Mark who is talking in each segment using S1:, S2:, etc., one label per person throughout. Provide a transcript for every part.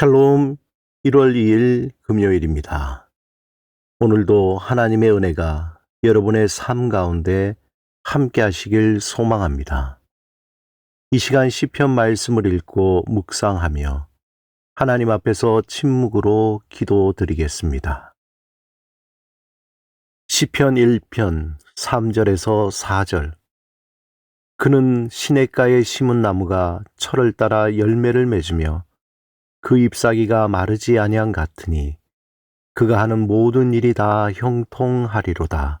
S1: 샬롬 1월 2일 금요일입니다. 오늘도 하나님의 은혜가 여러분의 삶 가운데 함께 하시길 소망합니다. 이 시간 시편 말씀을 읽고 묵상하며 하나님 앞에서 침묵으로 기도드리겠습니다. 시편 1편 3절에서 4절 그는 시냇가에 심은 나무가 철을 따라 열매를 맺으며 그 잎사귀가 마르지 아니한 같으니 그가 하는 모든 일이 다 형통하리로다.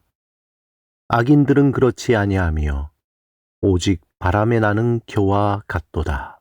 S1: 악인들은 그렇지 아니하며 오직 바람에 나는 겨와 같도다.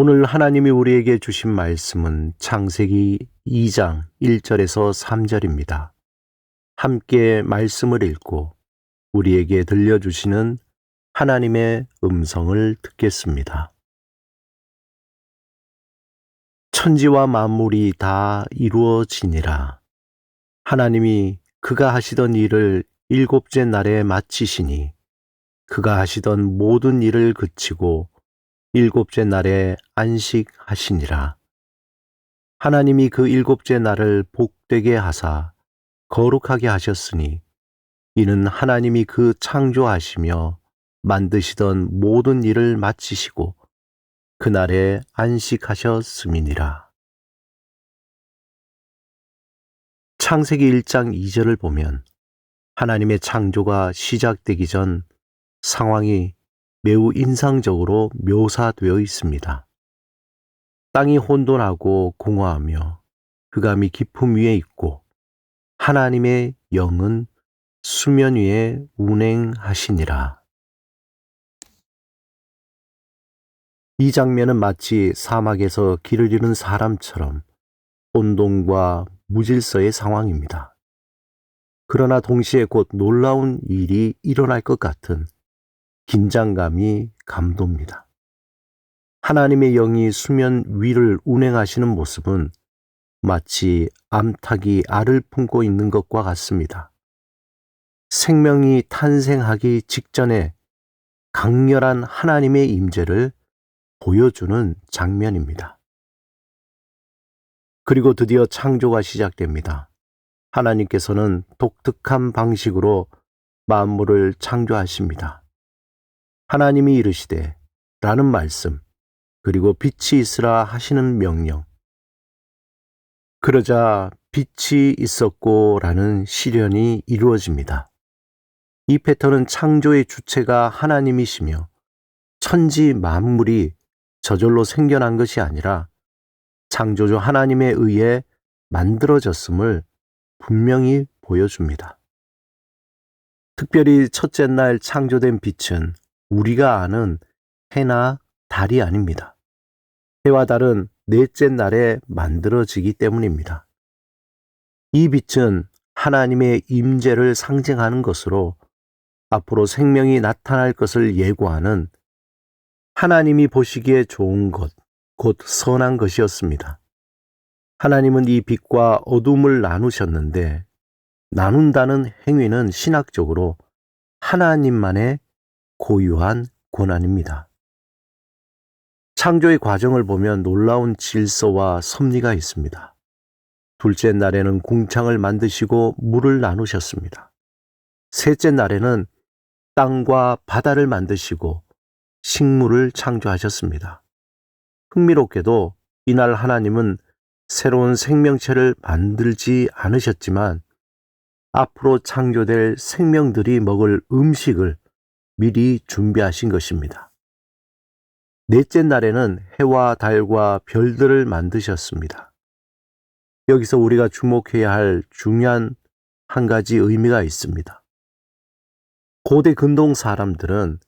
S1: 오늘 하나님이 우리에게 주신 말씀은 창세기 2장 1절에서 3절입니다. 함께 말씀을 읽고 우리에게 들려주시는 하나님의 음성을 듣겠습니다. 천지와 만물이 다 이루어지니라. 하나님이 그가 하시던 일을 일곱째 날에 마치시니 그가 하시던 모든 일을 그치고 일곱째 날에 안식하시니라. 하나님이 그 일곱째 날을 복되게 하사 거룩하게 하셨으니 이는 하나님이 그 창조하시며 만드시던 모든 일을 마치시고 그날에 안식하셨음이니라. 창세기 1장 2절을 보면 하나님의 창조가 시작되기 전 상황이 매우 인상적으로 묘사되어 있습니다. 땅이 혼돈하고 공허하며 흑암이 깊음 위에 있고 하나님의 영은 수면 위에 운행하시니라. 이 장면은 마치 사막에서 길을 잃은 사람처럼 혼돈과 무질서의 상황입니다. 그러나 동시에 곧 놀라운 일이 일어날 것 같은 긴장감이 감돕니다. 하나님의 영이 수면 위를 운행하시는 모습은 마치 암탉이 알을 품고 있는 것과 같습니다. 생명이 탄생하기 직전에 강렬한 하나님의 임재를 보여주는 장면입니다. 그리고 드디어 창조가 시작됩니다. 하나님께서는 독특한 방식으로 만물을 창조하십니다. 하나님이 이르시되 라는 말씀, 그리고 빛이 있으라 하시는 명령. 그러자 빛이 있었고 라는 시련이 이루어집니다. 이 패턴은 창조의 주체가 하나님이시며 천지 만물이 저절로 생겨난 것이 아니라 창조주 하나님에 의해 만들어졌음을 분명히 보여줍니다. 특별히 첫째 날 창조된 빛은 우리가 아는 해나 달이 아닙니다. 해와 달은 넷째 날에 만들어지기 때문입니다. 이 빛은 하나님의 임재를 상징하는 것으로 앞으로 생명이 나타날 것을 예고하는 하나님이 보시기에 좋은 것, 곧 선한 것이었습니다. 하나님은 이 빛과 어둠을 나누셨는데 나눈다는 행위는 신학적으로 하나님만의 고유한 고난입니다. 창조의 과정을 보면 놀라운 질서와 섭리가 있습니다. 둘째 날에는 궁창을 만드시고 물을 나누셨습니다. 셋째 날에는 땅과 바다를 만드시고 식물을 창조하셨습니다. 흥미롭게도 이날 하나님은 새로운 생명체를 만들지 않으셨지만 앞으로 창조될 생명들이 먹을 음식을 미리 준비하신 것입니다. 넷째 날에는 해와 달과 별들을 만드셨습니다. 여기서 우리가 주목해야 할 중요한 한 가지 의미가 있습니다. 고대 근동 사람들은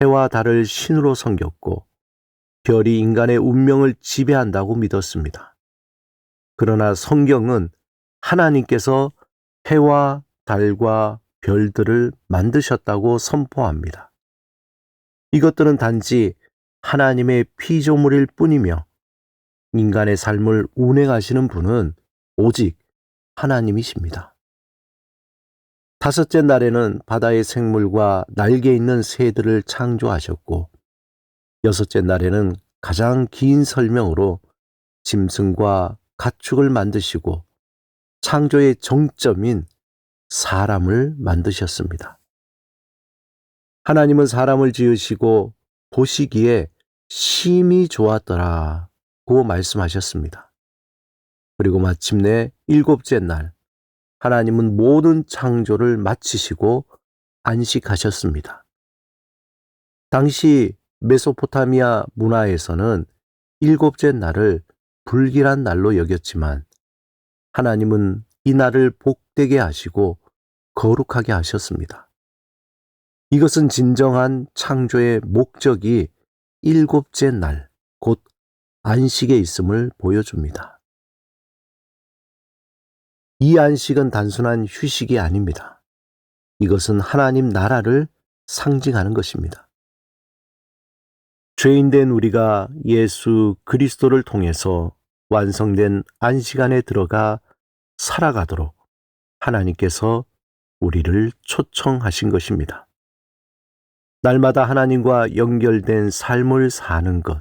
S1: 해와 달을 신으로 섬겼고 별이 인간의 운명을 지배한다고 믿었습니다. 그러나 성경은 하나님께서 해와 달과 별들을 만드셨다고 선포합니다. 이것들은 단지 하나님의 피조물일 뿐이며 인간의 삶을 운행하시는 분은 오직 하나님이십니다. 다섯째 날에는 바다의 생물과 날개 있는 새들을 창조하셨고, 여섯째 날에는 가장 긴 설명으로 짐승과 가축을 만드시고, 창조의 정점인 사람을 만드셨습니다. 하나님은 사람을 지으시고 보시기에 심히 좋았더라고 말씀하셨습니다. 그리고 마침내 일곱째 날 하나님은 모든 창조를 마치시고 안식하셨습니다. 당시 메소포타미아 문화에서는 일곱째 날을 불길한 날로 여겼지만 하나님은 이 날을 복되게 하시고 거룩하게 하셨습니다. 이것은 진정한 창조의 목적이 일곱째 날, 곧 안식에 있음을 보여줍니다. 이 안식은 단순한 휴식이 아닙니다. 이것은 하나님 나라를 상징하는 것입니다. 죄인된 우리가 예수 그리스도를 통해서 완성된 안식안에 들어가 살아가도록 하나님께서 우리를 초청하신 것입니다. 날마다 하나님과 연결된 삶을 사는 것.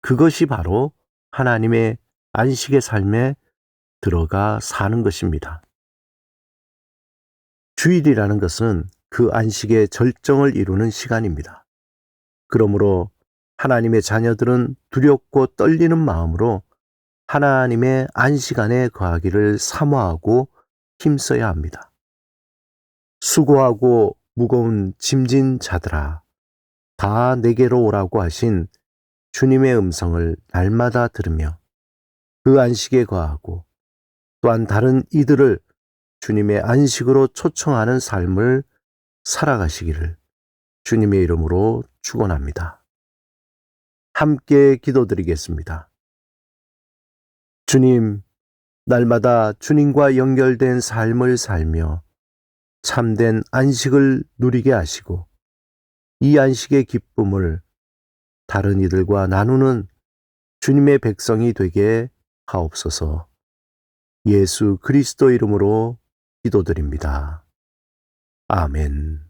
S1: 그것이 바로 하나님의 안식의 삶에 들어가 사는 것입니다. 주일이라는 것은 그 안식의 절정을 이루는 시간입니다. 그러므로 하나님의 자녀들은 두렵고 떨리는 마음으로 하나님의 안식 안에 거하기를 사모하고 힘써야 합니다. 수고하고 무거운 짐진 자들아, 다 내게로 오라고 하신 주님의 음성을 날마다 들으며 그 안식에 거하고 또한 다른 이들을 주님의 안식으로 초청하는 삶을 살아가시기를 주님의 이름으로 축원합니다. 함께 기도드리겠습니다. 주님, 날마다 주님과 연결된 삶을 살며 참된 안식을 누리게 하시고 이 안식의 기쁨을 다른 이들과 나누는 주님의 백성이 되게 하옵소서. 예수 그리스도 이름으로 기도드립니다. 아멘.